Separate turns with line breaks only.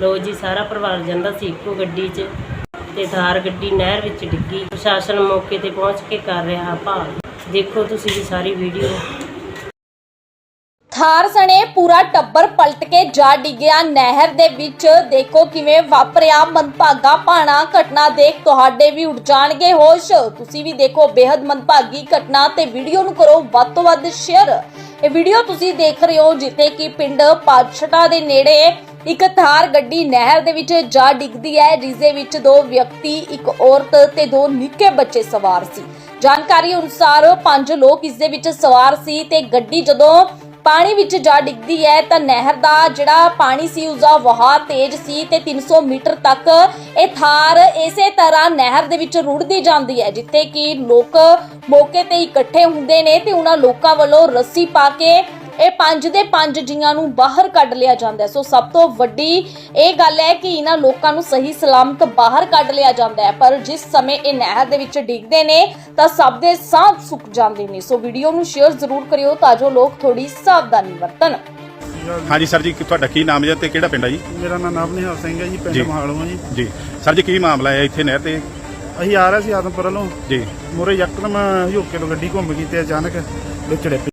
ਲੋ ਜੀ, ਸਾਰਾ ਪਰਿਵਾਰ ਜਾਂਦਾ ਸੀ ਇੱਕੋ ਗੱਡੀ 'ਚ ਤੇ ਥਾਰ ਗੱਡੀ ਨਹਿਰ ਵਿੱਚ ਡਿੱਗੀ। ਪ੍ਰਸ਼ਾਸਨ ਮੌਕੇ ਤੇ ਪਹੁੰਚ ਕੇ ਕਰ ਰਿਹਾ ਭਾਲ। ਦੇਖੋ ਤੁਸੀਂ ਵੀ ਸਾਰੀ ਵੀਡੀਓ।
ਥਾਰ ਸਣੇ ਪੂਰਾ ਟੱਬਰ ਪਲਟ ਕੇ ਜਾ ਡਿੱਗਿਆ ਨਹਿਰ ਦੇ ਵਿੱਚ। ਦੇਖੋ ਕਿਵੇਂ ਵਾਪਰਿਆ ਮਨਭਾਗਾ ਭਾਣਾ ਘਟਨਾ ਦੇਖ ਤੁਹਾਡੇ ਵੀ ਉੱਡ ਜਾਣਗੇ ਹੋਸ਼। ਤੁਸੀਂ ਵੀ ਦੇਖੋ ਬੇहद ਮਨਭਾਗੀ ਘਟਨਾ ਤੇ ਵੀਡੀਓ ਨੂੰ ਕਰੋ ਵੱਧ ਤੋਂ ਵੱਧ ਸ਼ੇਅਰ। ਇਹ ਵੀਡੀਓ ਤੁਸੀਂ ਦੇਖ ਰਹੇ ਹੋ ਜਿੱਥੇ ਕਿ ਪਿੰਡ ਪਾਛਟਾ ਦੇ ਨੇੜੇ ਇੱਕ ਥਾਰ ਗੱਡੀ ਨਹਿਰ ਦੇ ਵਿੱਚ ਜਾ ਡਿੱਗਦੀ ਹੈ ਜਿਸ ਦੇ ਵਿੱਚ ਦੋ ਵਿਅਕਤੀ, ਇੱਕ ਔਰਤ ਤੇ ਦੋ ਨਿੱਕੇ ਬੱਚੇ ਸਵਾਰ ਸੀ। ਜਾਣਕਾਰੀ ਅਨੁਸਾਰ ਪੰਜ ਲੋਕ ਇਸ ਦੇ ਵਿੱਚ ਸਵਾਰ ਸੀ ਤੇ ਗੱਡੀ ਜਦੋਂ ਪਾਣੀ ਵਿੱਚ ਜਾ ਡਿੱਗਦੀ ਹੈ ਤਾਂ ਨਹਿਰ ਦਾ ਜਿਹੜਾ ਪਾਣੀ ਸੀ ਉਸਦਾ ਵਹਾਅ ਤੇਜ਼ ਸੀ ਤੇ 300 ਮੀਟਰ ਤੱਕ ਇਹ ਥਾਰ ਇਸੇ ਤਰ੍ਹਾਂ ਨਹਿਰ ਦੇ ਵਿੱਚ ਰੁੜਦੀ ਜਾਂਦੀ ਹੈ, ਜਿੱਥੇ ਕਿ ਲੋਕ ਮੌਕੇ ਤੇ ਇਕੱਠੇ ਹੁੰਦੇ ਨੇ ਤੇ ਉਹਨਾਂ ਲੋਕਾਂ ਵੱਲੋਂ ਰੱਸੀ ਪਾ ਕੇ ਇਹ ਪੰਜ ਦੇ ਪੰਜ ਜੀਆਂ ਨੂੰ ਬਾਹਰ ਕੱਢ ਲਿਆ ਜਾਂਦਾ ਹੈ। ਸੋ ਸਭ ਤੋਂ ਵੱਡੀ ਇਹ ਗੱਲ ਹੈ ਕਿ ਇਹਨਾਂ ਲੋਕਾਂ ਨੂੰ ਸਹੀ ਸਲਾਮਤ ਬਾਹਰ ਕੱਢ ਲਿਆ ਜਾਂਦਾ ਹੈ। ਪਰ ਜਿਸ ਸਮੇਂ ਇਹ ਨਹਿਰ ਦੇ ਵਿੱਚ ਡਿੱਗਦੇ ਨੇ ਤਾਂ ਸਭ ਦੇ ਸਾਹ ਸੁੱਕ ਜਾਂਦੇ ਨੇ। ਸੋ ਵੀਡੀਓ ਨੂੰ ਸ਼ੇਅਰ ਜ਼ਰੂਰ ਕਰਿਓ ਤਾਂ ਜੋ ਲੋਕ ਥੋੜੀ ਸਾਵਧਾਨੀ ਵਰਤਣ।
ਹਾਂਜੀ ਸਰ ਜੀ ਕੀ- ਤੁਹਾਡਾ ਕੀ ਨਾਮ ਹੈ ਤੇ ਕਿਹੜਾ ਪਿੰਡ ਹੈ ਜੀ?
ਮੇਰਾ ਨਾਮ ਨਵਨਿਹਾਲ ਸਿੰਘ ਹੈ ਜੀ ਪਿੰਡ। ਮਹਾਲੋਂ ਜੀ।
ਜੀ। ਸਰ ਜੀ ਕੀ ਮਾਮਲਾ ਹੈ ਇੱਥੇ ਨਹਿਰ ਤੇ?
ਅਸੀਂ ਆ ਰਹੇ ਸੀ ਆਦਮਪੁਰ ਵੱਲੋਂ।
ਜੀ।
ਮੋਰੇ ਯਕਦਮ ਯੋਕੇ ਤੋਂ ਗੱਡੀ ਘੁੰਮ ਗਈ ਤੇ ਅਚਾਨਕ ਵਿੱਚ ਡਿੱਪ